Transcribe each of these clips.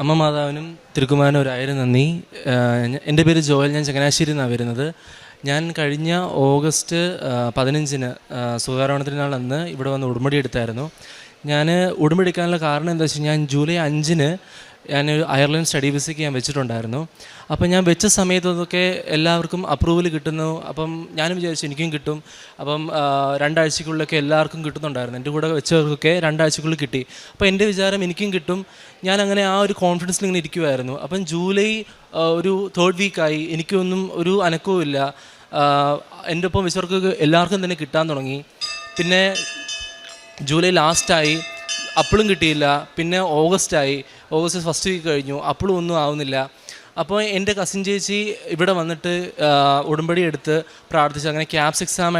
അമ്മ മാതാവിനും തിരുക്കുമാരനും ഒരായിരം നന്ദി. എന്റെ പേര് ജോയൽ ഞാൻ ചങ്ങനാശ്ശേരി നിന്നാണ് വരുന്നത്. ഞാൻ കഴിഞ്ഞ ഓഗസ്റ്റ് പതിനഞ്ചിന് ആഹ് സുഖാരോഹണത്തിനാൾ അന്ന് ഇവിടെ വന്ന് ഉടുമ്പടി എടുത്തായിരുന്നു. ഞാൻ ഉടുമ്പടി എടുക്കാനുള്ള കാരണം എന്താ വെച്ചാൽ ഞാൻ ജൂലൈ അഞ്ചിന് ഞാൻ അയർലൻഡ് സ്റ്റഡി വിസയ്ക്ക് ഞാൻ വെച്ചിട്ടുണ്ടായിരുന്നു. അപ്പം ഞാൻ വെച്ച സമയത്തൊക്കെ എല്ലാവർക്കും അപ്രൂവൽ കിട്ടുന്നു. അപ്പം ഞാനും വിചാരിച്ചു എനിക്കും കിട്ടും. അപ്പം രണ്ടാഴ്ചക്കുള്ളിലൊക്കെ എല്ലാവർക്കും കിട്ടുന്നുണ്ടായിരുന്നു. എന്റെ കൂടെ വെച്ചവർക്കൊക്കെ രണ്ടാഴ്ചക്കുള്ളിൽ കിട്ടി. അപ്പോൾ എന്റെ വിചാരം എനിക്കും കിട്ടും. ഞാൻ അങ്ങനെ ആ ഒരു കോൺഫിഡൻസിൽ ഇങ്ങനെ ഇരിക്കുമായിരുന്നു അപ്പം ജൂലൈ ഒരു തേർഡ് വീക്കായി എനിക്കൊന്നും ഒരു അനക്കവും ഇല്ല. എന്റെ ഒപ്പം വെച്ചവർക്ക് എല്ലാവർക്കും തന്നെ കിട്ടാൻ തുടങ്ങി. പിന്നെ ജൂലൈ ലാസ്റ്റായി അപ്പോഴും കിട്ടിയില്ല. പിന്നെ ഓഗസ്റ്റ് ആയി ഓഗസ്റ്റ് ഫസ്റ്റ് വീക്ക് കഴിഞ്ഞു. അപ്പോഴും ഒന്നും ആവുന്നില്ല. അപ്പോൾ എന്റെ കസിൻ ചേച്ചി ഇവിടെ വന്നിട്ട് ഉടമ്പടി എടുത്ത് പ്രാർത്ഥിച്ച്. അങ്ങനെ ക്യാപ്സ് എക്സാം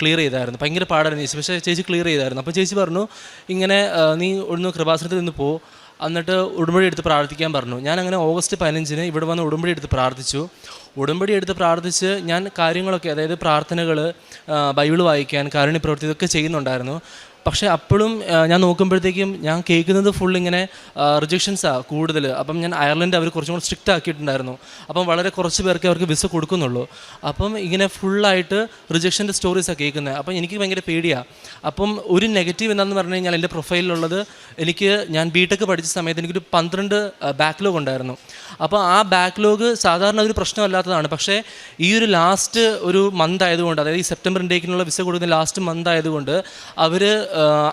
ക്ലിയർ ചെയ്തായിരുന്നു. ഭയങ്കര പാടായിരുന്നു ചേച്ചി. പക്ഷേ ചേച്ചി ക്ലിയർ ചെയ്തായിരുന്നു. അപ്പോൾ ചേച്ചി പറഞ്ഞു ഇങ്ങനെ നീ ഒന്ന് കൃപാസനത്തിൽ നിന്ന് പോ. എന്നിട്ട് ഉടമ്പടി എടുത്ത് പ്രാർത്ഥിക്കാൻ പറഞ്ഞു. ഞാൻ അങ്ങനെ ഓഗസ്റ്റ് പതിനഞ്ചിന് ഇവിടെ വന്ന് ഉടമ്പടി എടുത്ത് പ്രാർത്ഥിച്ചു. ഉടമ്പടി എടുത്ത് പ്രാർത്ഥിച്ച് ഞാൻ കാര്യങ്ങളൊക്കെ അതായത് പ്രാർത്ഥനകൾ ബൈബിൾ വായിക്കാൻ കാരുണ്യ പ്രവൃത്തി ഇതൊക്കെ ചെയ്യുന്നുണ്ടായിരുന്നു. പക്ഷേ അപ്പോഴും ഞാൻ നോക്കുമ്പോഴത്തേക്കും ഞാൻ കേൾക്കുന്നത് ഫുൾ ഇങ്ങനെ റിജക്ഷൻസാണ് കൂടുതൽ. അപ്പം ഞാൻ അയർലൻഡ് അവർ കുറച്ചും കൂടി സ്ട്രിക്റ്റ് ആക്കിയിട്ടുണ്ടായിരുന്നു. അപ്പം വളരെ കുറച്ച് പേർക്ക് അവർക്ക് വിസ കൊടുക്കുന്നുള്ളൂ. അപ്പം ഇങ്ങനെ ഫുള്ളായിട്ട് റിജക്ഷന്റെ സ്റ്റോറീസാണ് കേൾക്കുന്നത് അപ്പം എനിക്ക് ഭയങ്കര പേടിയാണ് അപ്പം ഒരു നെഗറ്റീവ് എന്താണെന്ന് പറഞ്ഞു കഴിഞ്ഞാൽ എന്റെ പ്രൊഫൈലിലുള്ളത് എനിക്ക് ഞാൻ ബി ടെക് പഠിച്ച സമയത്ത് എനിക്കൊരു പന്ത്രണ്ട് ബാക്ക്ലോഗ് ഉണ്ടായിരുന്നു. അപ്പോൾ ആ ബാക്ക്ലോഗ് സാധാരണ ഒരു പ്രശ്നമല്ലാത്തതാണ്. പക്ഷേ ഈ ഒരു ലാസ്റ്റ് ഒരു മന്ത് ആയതുകൊണ്ട് അതായത് ഈ സെപ്റ്റംബർ ഇൻടേക്കിനുള്ള വിസ കൊടുക്കുന്ന ലാസ്റ്റ് മന്ത് ആയതുകൊണ്ട് അവർ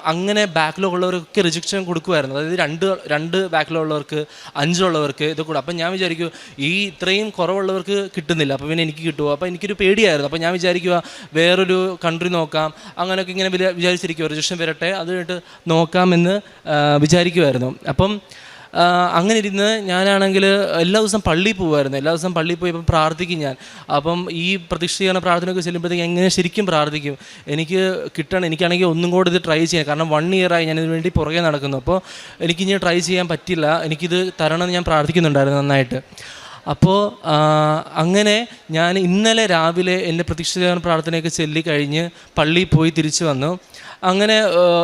അങ്ങനെ ബാക്കിലുള്ളവർക്ക് റിജക്ഷൻ കൊടുക്കുമായിരുന്നു അതായത് രണ്ട് രണ്ട് ബാക്കിലുള്ളവർക്ക് അഞ്ചുള്ളവർക്ക് ഇത് കൂടെ അപ്പം ഞാൻ വിചാരിക്കും ഈ ഇത്രയും കുറവുള്ളവർക്ക് കിട്ടുന്നില്ല. അപ്പോൾ പിന്നെ എനിക്ക് കിട്ടുമോ അപ്പോൾ എനിക്കൊരു പേടിയായിരുന്നു. അപ്പോൾ ഞാൻ വിചാരിക്കുക വേറൊരു കൺട്രി നോക്കാം. അങ്ങനെയൊക്കെ ഇങ്ങനെ വിചാ- വിചാരിച്ചിരിക്കുക റിജക്ഷൻ വരട്ടെ അത് കഴിഞ്ഞിട്ട് നോക്കാമെന്ന് വിചാരിക്കുമായിരുന്നു അപ്പം അങ്ങനെ ഇരുന്ന് ഞാനാണെങ്കിൽ എല്ലാ ദിവസം പള്ളിയിൽ പോകുമായിരുന്നു എല്ലാ ദിവസം പള്ളിയിൽ പോയി ഇപ്പം പ്രാർത്ഥിക്കും ഞാൻ. അപ്പം ഈ പ്രതിഷ്ഠീകരണ പ്രാർത്ഥനയൊക്കെ ചെല്ലുമ്പോഴത്തേക്ക് എങ്ങനെ ശരിക്കും പ്രാർത്ഥിക്കും? എനിക്ക് കിട്ടണം. എനിക്കാണെങ്കിൽ ഒന്നും കൂടെ ഇത് ട്രൈ ചെയ്യാം. കാരണം വൺ ഇയറായി ഞാൻ ഇതിന് വേണ്ടി പുറകെ നടക്കുന്നു. അപ്പോൾ എനിക്കിനി ട്രൈ ചെയ്യാൻ പറ്റില്ല. എനിക്കിത് തരണമെന്ന് ഞാൻ പ്രാർത്ഥിക്കുന്നുണ്ടായിരുന്നു നന്നായിട്ട്. അപ്പോൾ അങ്ങനെ ഞാൻ ഇന്നലെ രാവിലെ എന്റെ പ്രതീക്ഷിത പ്രാർത്ഥനയൊക്കെ ചെല്ലിക്കഴിഞ്ഞ് കഴിഞ്ഞ് പള്ളിയിൽ പോയി തിരിച്ചു വന്നു. അങ്ങനെ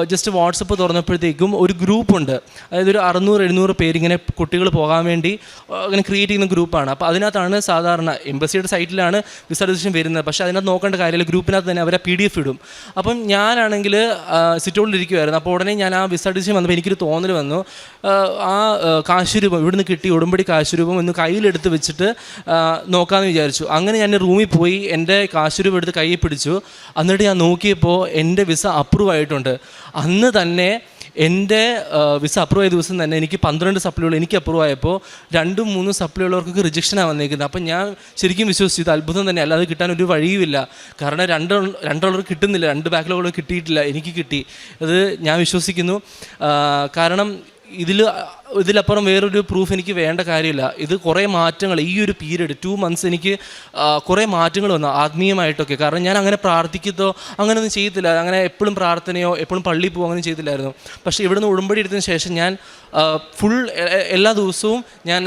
ജസ്റ്റ് വാട്സപ്പ് തുറന്നപ്പോഴത്തേക്കും ഒരു ഗ്രൂപ്പുണ്ട്. അതായത് ഒരു അറുന്നൂറ് എഴുന്നൂറ് പേരിങ്ങനെ കുട്ടികൾ പോകാൻ വേണ്ടി അങ്ങനെ ക്രിയേറ്റ് ചെയ്യുന്ന ഗ്രൂപ്പാണ്. അപ്പോൾ അതിനകത്താണ് സാധാരണ എംബസിയുടെ സൈറ്റിലാണ് വിസ രജിസ്ട്രേഷൻ വരുന്നത്. പക്ഷേ അതിനകത്ത് നോക്കേണ്ട കാര്യമില്ല ഗ്രൂപ്പിനകത്ത് തന്നെ അവരെ പി ഡി എഫ് ഇടും. അപ്പം ഞാനാണെങ്കിൽ സിറ്റോളിലിരിക്കുമായിരുന്നു അപ്പോൾ ഉടനെ ഞാൻ ആ വിസ രജിസ്ട്രേഷൻ വന്നപ്പോൾ എനിക്കൊരു തോന്നൽ വന്നു. ആ, കാശുരൂപം ഇവിടുന്ന് കിട്ടി ഉടമ്പടി കാശുരൂപം ഒന്ന് കയ്യിലെടുത്ത് വെച്ചിട്ട് നോക്കാമെന്ന് വിചാരിച്ചു. അങ്ങനെ ഞാൻ റൂമിൽ പോയി എന്റെ കാശുരൂപ രൂപം എടുത്ത് കയ്യിൽ പിടിച്ചു. എന്നിട്ട് ഞാൻ നോക്കിയപ്പോൾ എന്റെ വിസ അപ്രൂവ് ആയിട്ടുണ്ട്. അന്ന് തന്നെ എന്റെ വിസ അപ്രൂവ് ആയ ദിവസം തന്നെ എനിക്ക് പന്ത്രണ്ട് സപ്ലികൾ എനിക്ക് അപ്രൂവ് ആയപ്പോൾ രണ്ടും മൂന്നും സപ്ലി ഉള്ളവർക്കൊക്കെ റിജക്ഷനാണ് വന്നേക്കുന്നത്. അപ്പം ഞാൻ ശരിക്കും വിശ്വസിച്ചു ഇത് അത്ഭുതം തന്നെ. അല്ലാതെ കിട്ടാൻ ഒരു വഴിയുമില്ല. കാരണം രണ്ട് രണ്ടുള്ളവർ കിട്ടുന്നില്ല. രണ്ട് ബാക്കിലുള്ളവർ കിട്ടിയിട്ടില്ല. എനിക്ക് കിട്ടി. അത് ഞാൻ വിശ്വസിക്കുന്നു. കാരണം ഇതിൽ ഇതിലപ്പുറം വേറൊരു പ്രൂഫ് എനിക്ക് വേണ്ട കാര്യമില്ല. ഇത് കുറേ മാറ്റങ്ങൾ ഈ ഒരു പീരീഡ് ടു മന്ത്സ് എനിക്ക് കുറേ മാറ്റങ്ങൾ വന്നു ആത്മീയമായിട്ടൊക്കെ. കാരണം ഞാൻ അങ്ങനെ പ്രാർത്ഥിക്കത്തോ അങ്ങനെയൊന്നും ചെയ്യത്തില്ല. അങ്ങനെ എപ്പോഴും പ്രാർത്ഥനയോ എപ്പോഴും പള്ളിയിൽ പോകുമോ അങ്ങനെ ചെയ്തില്ലായിരുന്നു പക്ഷേ ഇവിടുന്ന് ഉടമ്പടി എടുത്തതിന് ശേഷം ഞാൻ ഫുൾ എല്ലാ ദിവസവും ഞാൻ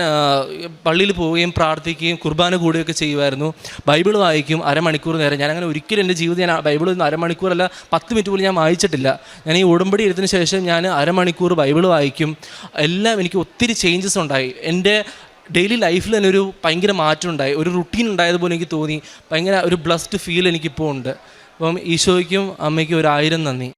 പള്ളിയിൽ പോവുകയും പ്രാർത്ഥിക്കുകയും കുർബാന കൂടുകയൊക്കെ ചെയ്യുമായിരുന്നു. ബൈബിൾ വായിക്കും അരമണിക്കൂർ നേരം. ഞാൻ അങ്ങനെ ഒരിക്കലും എന്റെ ജീവിതം ഞാൻ ബൈബിൾ അരമണിക്കൂറല്ല പത്ത് മിനിറ്റ് പോലും ഞാൻ വായിച്ചിട്ടില്ല. ഞാൻ ഈ ഉടമ്പടി എടുത്തതിന് ശേഷം ഞാൻ അരമണിക്കൂർ ബൈബിൾ വായിക്കും. എല്ലാം എനിക്ക് ഒത്തിരി ചേഞ്ചസ് ഉണ്ടായി. എന്റെ ഡെയിലി ലൈഫിൽ തന്നെ ഒരു ഭയങ്കര മാറ്റം ഉണ്ടായി. ഒരു റുട്ടീൻ ഉണ്ടായതുപോലെ എനിക്ക് തോന്നി. ഭയങ്കര ഒരു ബ്ലസ്ഡ് ഫീൽ എനിക്കിപ്പോൾ ഉണ്ട്. അപ്പം ഈശോയ്ക്കും അമ്മയ്ക്കും ഒരായിരം നന്ദി.